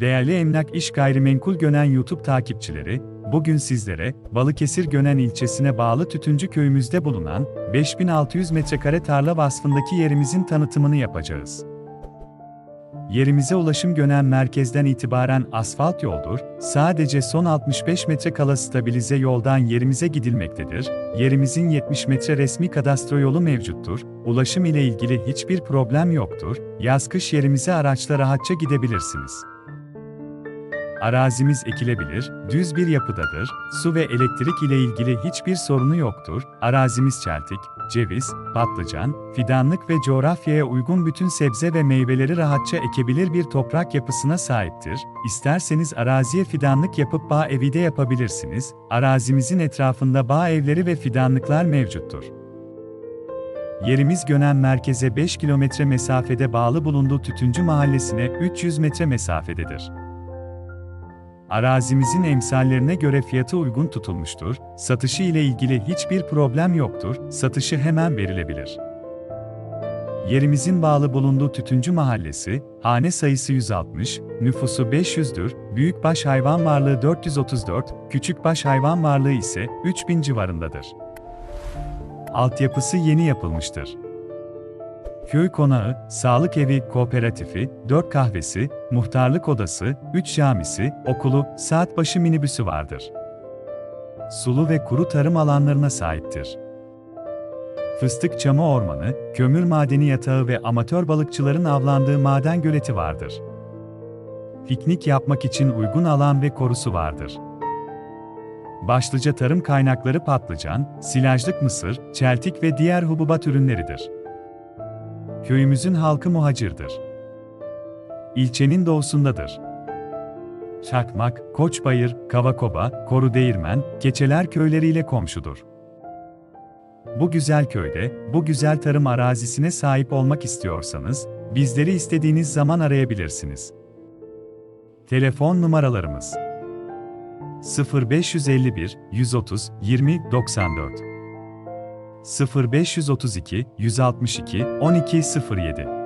Değerli Emlak İş Gayrimenkul Gönen YouTube takipçileri, bugün sizlere Balıkesir Gönen ilçesine bağlı Tütüncü köyümüzde bulunan 5600 metrekare tarla vasfındaki yerimizin tanıtımını yapacağız. Yerimize ulaşım Gönen merkezden itibaren asfalt yoldur, sadece son 65 metre kala stabilize yoldan yerimize gidilmektedir, yerimizin 70 metre resmi kadastro yolu mevcuttur, ulaşım ile ilgili hiçbir problem yoktur, yaz-kış yerimize araçla rahatça gidebilirsiniz. Arazimiz ekilebilir, düz bir yapıdadır, su ve elektrik ile ilgili hiçbir sorunu yoktur, arazimiz çeltik, ceviz, patlıcan, fidanlık ve coğrafyaya uygun bütün sebze ve meyveleri rahatça ekebilir bir toprak yapısına sahiptir. İsterseniz araziye fidanlık yapıp bağ evi de yapabilirsiniz, arazimizin etrafında bağ evleri ve fidanlıklar mevcuttur. Yerimiz Gönen merkeze 5 kilometre mesafede bağlı bulunduğu Tütüncü Mahallesi'ne 300 metre mesafededir. Arazimizin emsallerine göre fiyatı uygun tutulmuştur, satışı ile ilgili hiçbir problem yoktur, satışı hemen verilebilir. Yerimizin bağlı bulunduğu Tütüncü Mahallesi, hane sayısı 160, nüfusu 500'dür, büyükbaş hayvan varlığı 434, küçükbaş hayvan varlığı ise 3000 civarındadır. Altyapısı yeni yapılmıştır. Köy konağı, sağlık evi, kooperatifi, 4 kahvesi, muhtarlık odası, 3 camisi, okulu, saat başı minibüsü vardır. Sulu ve kuru tarım alanlarına sahiptir. Fıstık çamı ormanı, kömür madeni yatağı ve amatör balıkçıların avlandığı maden göleti vardır. Piknik yapmak için uygun alan ve korusu vardır. Başlıca tarım kaynakları patlıcan, silajlık mısır, çeltik ve diğer hububat ürünleridir. Köyümüzün halkı muhacirdir. İlçenin doğusundadır. Çakmak, Koçbayır, Kavakoba, Korudeğirmen, Keçeler köyleriyle komşudur. Bu güzel köyde, bu güzel tarım arazisine sahip olmak istiyorsanız, bizleri istediğiniz zaman arayabilirsiniz. Telefon numaralarımız 0551 130 20 94 0532 162 1207